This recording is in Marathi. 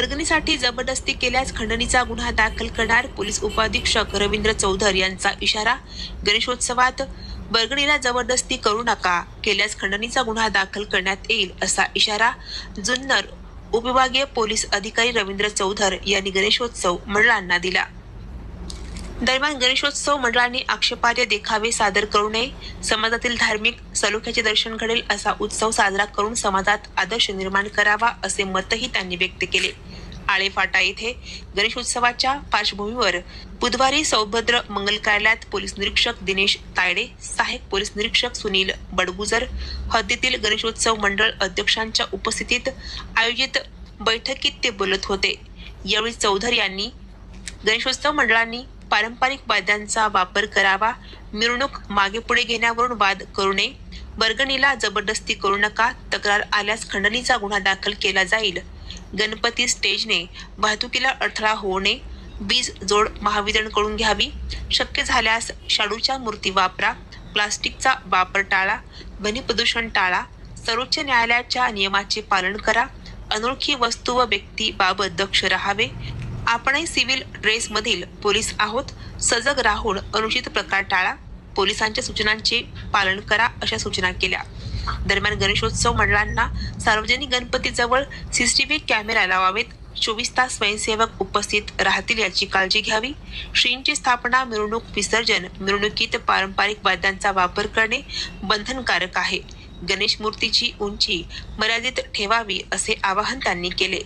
वर्गणीसाठी जबरदस्ती केल्यास खंडणीचा गुन्हा दाखल करणार पोलीस उपाधीक्षक रवींद्र चौधर यांचा इशारा. गणेशोत्सवात वर्गणीला जबरदस्ती करू नका केल्यास खंडणीचा गुन्हा दाखल करण्यात येईल असा इशारा जुन्नर उपविभागीय पोलीस अधिकारी रवींद्र चौधर यांनी गणेशोत्सव मंडळांना दिला. दरम्यान गणेशोत्सव मंडळांनी आक्षेपार्ह देखावे सादर करू नये. समाजातील धार्मिक सलोख्याचे दर्शन घडेल असा उत्सव साजरा करून समाजात आदर्श निर्माण करावा असे मतही त्यांनी व्यक्त केले. आळेफाटा येथे गणेशोत्सवाच्या पार्श्वभूमीवर बुधवारी सौभद्र मंगल कार्यालयात पोलीस निरीक्षक दिनेश तायडे सहाय्यक पोलीस निरीक्षक सुनील बडगुजर हद्दीतील गणेशोत्सव मंडळ अध्यक्षांच्या उपस्थितीत आयोजित बैठकीत ते बोलत होते. यावेळी चौधरी यांनी गणेशोत्सव मंडळांनी पारंपरिक वाद्यांचा वापर करावा. मिरवणूक मागे पुढे घेण्यावरून वाद करू नये. वर्गणीला जबरदस्ती करू नका. तक्रार आल्यास खंडणीचा गुन्हा दाखल केला जाईल. गणपती स्टेजने वाहतुकीला अडथळा होऊ नये. वीज जोड महावितरणकडून घ्यावी. शक्य झाल्यास शाडूच्या मूर्ती वापरा. प्लास्टिकचा वापर टाळा. ध्वनी प्रदूषण टाळा. सर्वोच्च न्यायालयाच्या नियमाचे पालन करा. अनोळखी वस्तू व व्यक्तीबाबत दक्ष राहावे. आपणही सिव्हिल ड्रेसमधील पोलीस आहोत. सजग राहून अनुचित प्रकार टाळा. पोलिसांच्या सूचनांचे पालन करा अशा सूचना केल्या. दरम्यान गणेशोत्सव मंडळांना सार्वजनिक गणपतीजवळ सीसीटीव्ही कॅमेरा लावावेत. चोवीस तास स्वयंसेवक उपस्थित राहतील याची काळजी घ्यावी. श्रींची स्थापना मिरवणूक विसर्जन मिरवणुकीत पारंपरिक वाद्यांचा वापर करणे बंधनकारक आहे. गणेश मूर्तीची उंची मर्यादित ठेवावी असे आवाहन त्यांनी केले.